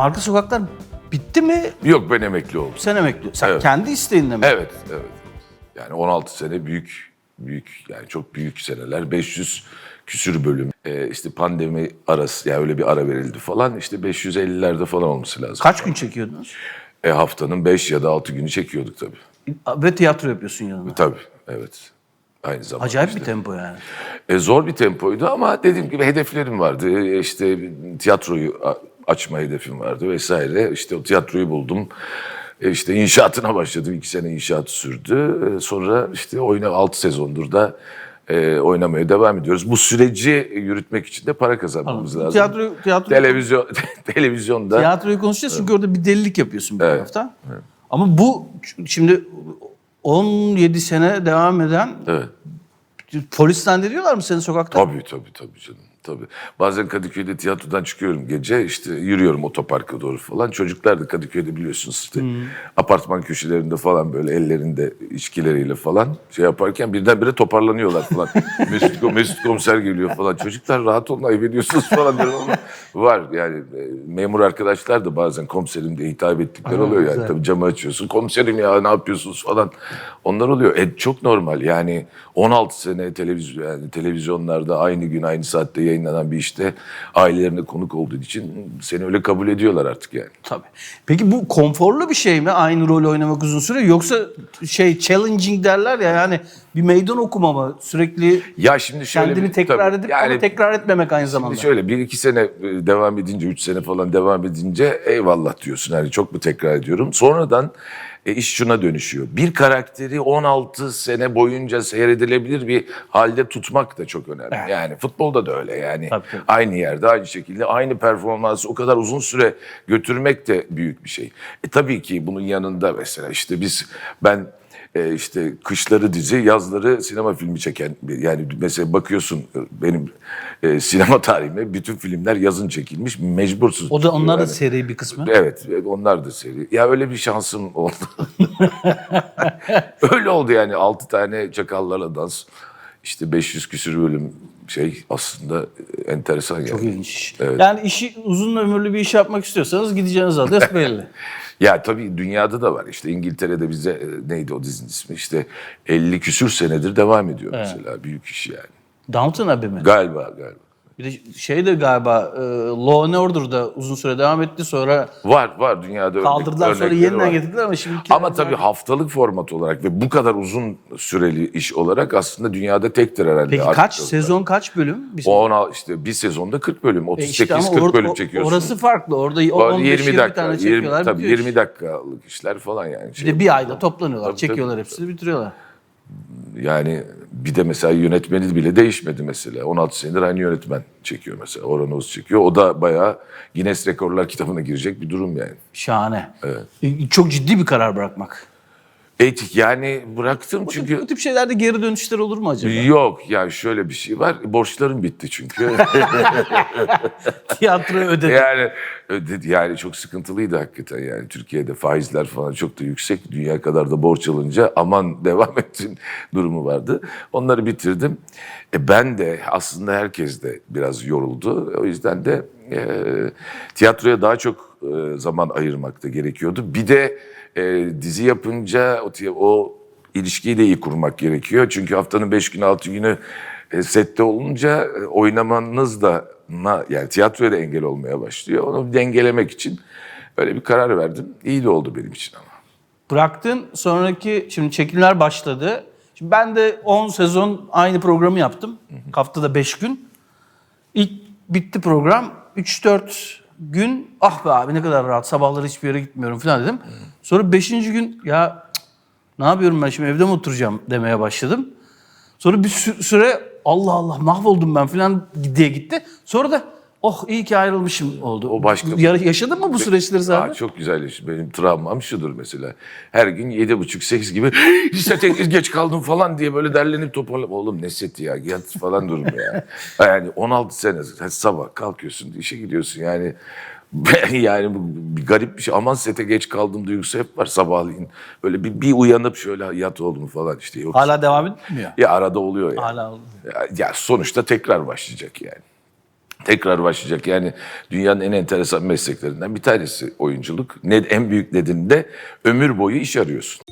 Arka sokaklar bitti mi? Yok ben emekli oldum. Sen emekli. Sen Evet. kendi isteğinle mi? Evet, evet. Yani 16 sene büyük, büyük yani çok büyük seneler. 500 küsür bölüm. Ee, işte pandemi arası, yani öyle bir ara verildi falan. İşte 550'lerde falan olması lazım. Kaç gün çekiyordunuz? E, haftanın 5 ya da 6 günü çekiyorduk tabii. Ve tiyatro yapıyorsun yanında. Tabii, evet. Aynı zamanda. Acayip işte. bir tempo yani. E, zor bir tempoydu ama dediğim gibi hedeflerim vardı. E, İşte tiyatroyu a- açma hedefim vardı vesaire. İşte o tiyatroyu buldum. E, işte inşaatına başladım. İki sene inşaat sürdü. E, sonra işte oyna altı sezondur da e, oynamaya devam ediyoruz. Bu süreci yürütmek için de para kazanmamız lazım. Tiyatro, tiyatro, Televizyon, televizyonda. tiyatroyu konuşacağız çünkü orada bir delilik yapıyorsun bir Evet, tarafta. Ama bu şimdi 17 sene devam eden Evet. polisten diyorlar mı senin sokakta? Tabii tabii tabii canım. Tabii. Bazen Kadıköy'de tiyatrodan çıkıyorum gece işte yürüyorum otoparka doğru falan. Çocuklar da Kadıköy'de biliyorsunuz işte apartman köşelerinde falan böyle ellerinde içkileriyle falan şey yaparken birdenbire toparlanıyorlar falan. Mesut, Mesut komiser geliyor falan. Çocuklar rahat olun ayıp ediyorsunuz falan diyorum ama var yani e, memur arkadaşlar da bazen komiserim diye hitap ettikleri oluyor yani. güzel. Tabii camı açıyorsun. Komiserim ya ne yapıyorsunuz falan. Onlar oluyor. E, çok normal yani 16 sene televizyon yani televizyonlarda aynı gün aynı saatte yayınlanan bir işte ailelerine konuk olduğu için seni öyle kabul ediyorlar artık yani. Tabii. Peki bu konforlu bir şey mi aynı rol oynamak uzun süre yoksa şey challenging derler ya yani bir meydan okuma mı sürekli Ya şimdi şöyle kendini bir- tekrar tabii, edip yani ama tekrar etmemek aynı zamanda. Şimdi şöyle bir iki sene e, devam edince, üç sene falan devam edince eyvallah diyorsun. Hani çok mu tekrar ediyorum. Sonradan e, iş şuna dönüşüyor. Bir karakteri 16 sene boyunca seyredilebilir bir halde tutmak da çok önemli. Evet. Yani futbolda da öyle yani. Tabii, tabii. Aynı yerde aynı şekilde aynı performansı o kadar uzun süre götürmek de büyük bir şey. E tabii ki bunun yanında mesela işte biz ben e, işte kışları dizi, yazları sinema filmi çeken bir yani mesela bakıyorsun e, benim e, sinema tarihime bütün filmler yazın çekilmiş mecbursuz. O da onlar da Yani- seri bir kısmı. Evet, evet, onlar da seri. Ya öyle bir şansım oldu. öyle oldu yani. Altı tane çakallarla dans. işte 500 küsür bölüm şey aslında enteresan yani. Çok ilginç. Evet. Yani işi uzun ömürlü bir iş yapmak istiyorsanız gideceğiniz adres belli. Ya tabii dünyada da var. İşte İngiltere'de bize e, neydi o dizinin ismi? İşte 50 küsür senedir devam ediyor mesela. Büyük iş yani. Downton Abbey mi? Galiba galiba. Bir de şey de galiba e, Law and Order'da uzun süre devam etti sonra Var var dünyada örnek- kaldırdılar sonra örnekleri yeniden var. getirdiler ama şimdi Ama tabii haftalık format olarak ve bu kadar uzun süreli iş olarak aslında dünyada tektir herhalde. Peki Artık kaç o- sezon kaç bölüm? Bir O ona işte bir sezonda 40 bölüm, E 38 işte ama 40 or- bölüm çekiyorsun. Orası farklı. Orada arada 15 20 tane 20, çekiyorlar. tabii bitiyor 20 dakikalık işler falan yani. Bir Şey, de bir ayda toplanıyorlar, Tabii, çekiyorlar tabii, hepsini bitiriyorlar. Yani bir de mesela yönetmeni bile değişmedi mesela. 16 senedir aynı yönetmen çekiyor mesela. Orhan Oğuz çekiyor. O da bayağı Guinness Rekorlar kitabına girecek bir durum yani. Şahane. E, Çok ciddi bir karar bırakmak. Etik yani bıraktım Bu çünkü... tip şeylerde geri dönüşler olur mu acaba? Yok ya şöyle bir şey var. Borçlarım bitti çünkü. Tiyatroyu ödedim. yani ödedi yani çok sıkıntılıydı hakikaten yani Türkiye'de faizler falan çok da yüksek dünya kadar da borç alınca aman devam etsin durumu vardı. Onları bitirdim. E ben de aslında herkes de biraz yoruldu. O yüzden de e, tiyatroya daha çok e, zaman ayırmak da gerekiyordu. Bir de e, dizi yapınca o, o ilişkiyi de iyi kurmak gerekiyor. Çünkü haftanın beş günü altı günü e, sette olunca e, oynamanız da yani tiyatroya da engel olmaya başlıyor. Onu dengelemek için öyle bir karar verdim. İyi de oldu benim için ama. Bıraktın sonraki şimdi çekimler başladı. Şimdi ben de 10 sezon aynı programı yaptım. Haftada 5 gün. İlk bitti program. 3-4 gün ah be abi ne kadar rahat sabahları hiçbir yere gitmiyorum falan dedim. Sonra 5. gün ya ne yapıyorum ben şimdi evde mi oturacağım demeye başladım. Sonra bir sü- süre Allah Allah mahvoldum ben falan diye gitti. Sonra da oh iyi ki ayrılmışım oldu. O başka- Ya- Yaşadın mı bu süreçleri de? Aa, çok güzel iş. Benim travmam şudur mesela. Her gün yedi buçuk sekiz gibi sete geç kaldım falan diye böyle derlenip toparlanıp oğlum ne seti ya yat falan durum ya. Yani 16 sene sabah kalkıyorsun işe gidiyorsun yani yani bu bir garip bir şey. Aman sete geç kaldım duygusu hep var sabahleyin. Böyle bir, bir uyanıp şöyle yat oğlum falan işte. Yok. Hala devam etmiyor. Ya arada oluyor yani. Hala oluyor. Ya, ya sonuçta tekrar başlayacak yani. Tekrar başlayacak. Yani dünyanın en enteresan mesleklerinden bir tanesi oyunculuk. Ne, en büyük nedeni de ömür boyu iş arıyorsun.